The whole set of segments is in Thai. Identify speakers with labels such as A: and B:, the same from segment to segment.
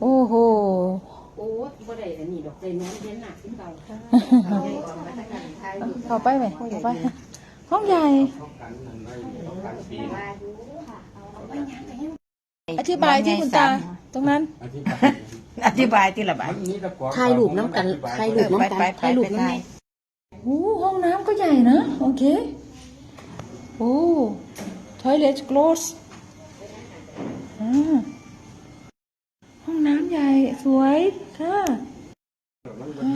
A: โอ้โห
B: โอ้บ่ได้อันนี้ดอกได้นอนเย็นหนักขึ้นเก่าเอาให้ก่อนมาทางการไทยอยู่
A: เข้าไปไหมเข้าไป ห้องใหญ่
B: ว่าอยู่ค่ะเอาเอาไปยังไง
A: อธิบายที่คุณตา ตรงนั้น
C: อธิบาย
D: อธิบายที่ละบาท
C: มันนี่ตะกว
B: ถ่ายรูปน้ำกันถ่ายรูปน้ำกันถ่ายรูปน้ำกัน
A: โอ้ห้องน้ำก็ใหญ่นะ โอเค โอ้ toilet close อ่า ห้องน้ำใหญ่สวยค่ะอ่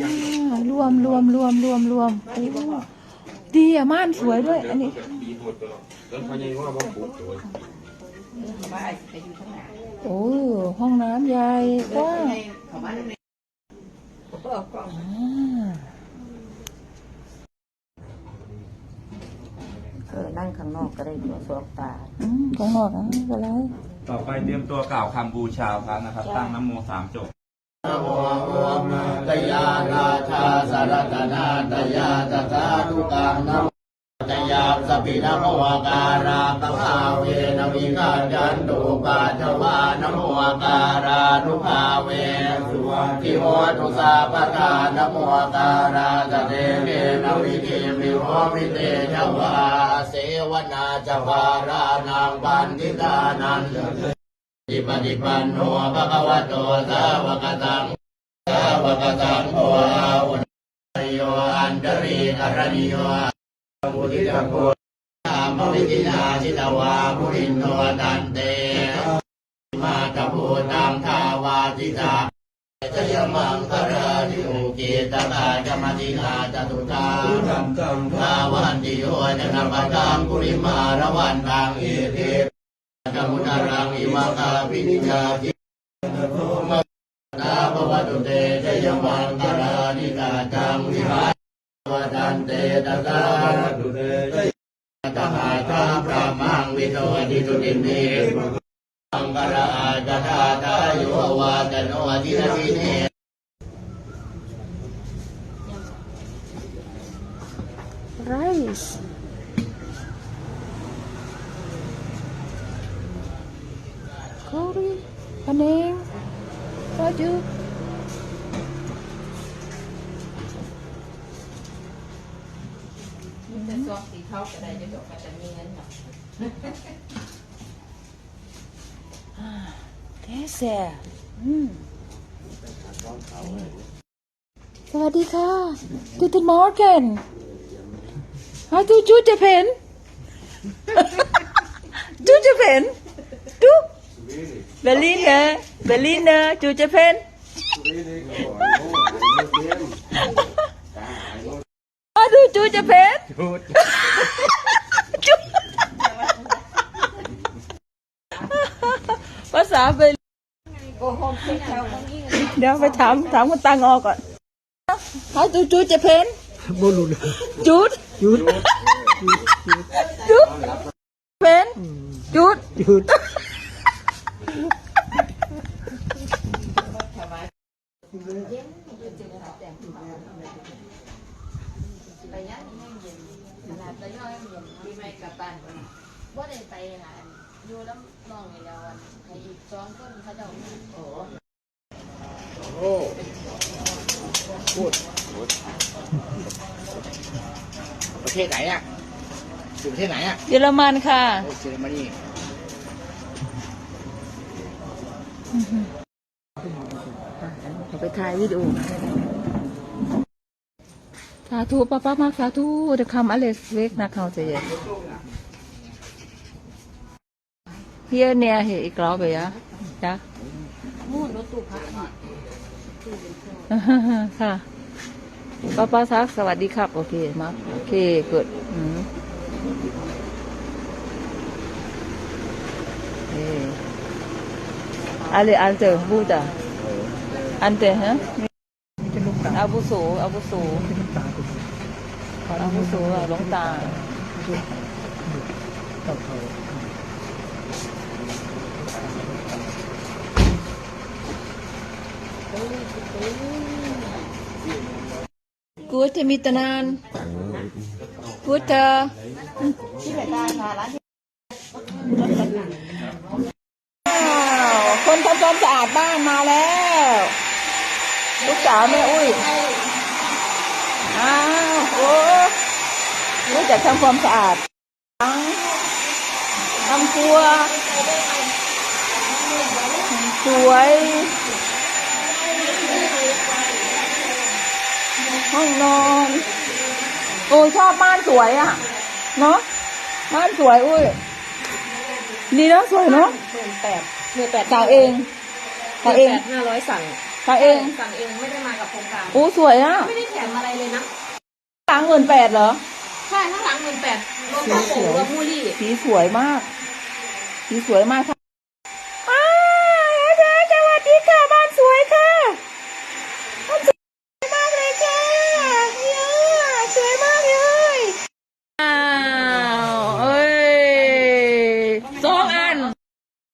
A: ารวมรวมรวมรวมรวมโอ้ดีอะม่านสวยด้วย อันนี้
C: ปีหมดแล้วต้นพญายว่าบ่ปลูกตัว
D: ว่าไปอยู่ข้างหน้า
A: โอ้ห้องน้ำใหญ่กว้าง
D: เขามาในก็กล้อง
A: อ่า
D: เออนั่งข้างนอกก็ได้ตัวสองตา
A: อืมข้างนอกอะไม่เป็นไร
E: ต่อไปเตรียมตัวกล่าวคำบูชาพระนะครับ ตั้งน้ำโมสามจบ
C: นะโมโอมตยานาชาสารตนาตยาตถาทุกังนะ ตยาสปินะโมการาตภาเวนะวิกาจันตุปาจวานโมการานุภาเวสุวทิโหตุสาปทานโมการาตเตเวนวิเกมิโหวิเตชวาเสวนาจวารานังปันติตานันอิปฏิปันโนภะคะวะโตสาวกสังสาวกสังโฆอาวุธโยอันตรีกรณิโย มุทิตาโกธรรมวิจินาชิตวาภุรินโนตันเตมาตะภูตังทาวาทิตาจยมังคารานิโอเกตตาจมตินาจตุตาภาวันติโยจนะปะตังกุริมาระวันตังเอเทธรรมุนารังอิมังคาปินิจาจิมาตาภวตุเตชยมังคารานิกาจังวิหาร วดันเตตตาตุเตตหาตาพระมังวิโตติตุติเมมังคาราจตาตาโยวาตโนทินทิเน
A: rice คอรีพะเน
B: ซองสีเทาก็ได้จะดอกก็จะมีเงินเนาะ
A: เทเซ่อืมสวัสดีค่ะ Guten Morgen How do you Japan Do Japan Do Berliner Berliner Do Japan How do you Japan ภาษาเบลเดี๋ยวไปถามถามคุณตังออกก่อน How do you Japan
F: บ่รู้เลย
A: จุด
F: หยุด
A: จุดเป็นจุด
F: หยุด
B: ไปยังไม่เย็นขนาดไปย่อยเย็นมีไม่กลับบ้านว่าได้ไปหาอยู่น้ำน้องนี่แล้วให้อีกสองคนเขาเจ้าโอ้
C: โอ้พูดประเทศไหนอะอยู่ประเทศไหนอะ
A: เยอรมันค่ะ
C: โอ้เยอรมนี
A: ไปถ่ายวิดีโอาธุป้าป้ามากสาธุเดคำอเลสเวกนะเขาจะเย็นเฮียเนี่ยเฮอีกรอบไปยะจ้ะ
B: นู่นรถตู้พระ
A: ค่ะป้าป้าซักสวัสดีครับ โอเคมาโอเคเกิดอืมเอออะไรอันเจอบูดาอันเจอฮะ อาบุโสอาบุส
F: เป็นน้ำตาคุณ
A: อาบุสอะหลวงตากูจะมีตนานกูจะที่ไหนได้ค่ะร้านว้าวคนทำความสะอาดบ้านมาแล้ว ลูกสาวแม่อุ้ยอ้าวโอ้รู้จักทำความสะอาดทั้งทำครัวสวยห้องนอนโอ้ชอบบ้านสวยอะ เนาะบ้านสวยอุ้ยดีเนาะสวยเนาะ
B: หมื่นแปดหมื่นแปด
A: สั่งเองสั่งเอง
B: แปดห้าร้อยสั่ง
A: สั่งเอง
B: สั่งเองไม่ได้มากับโครงการ
A: โอ้สวยอะ
B: ไม่ได้แถมอะไรเลยนะ
A: ตังหมื่นแปดเหรอ
B: ใช่ข้างหลังหมื่นแปดรวมกระโปรงรวมมูลี่
A: สีสวยมาก สีสวยมากค่ะ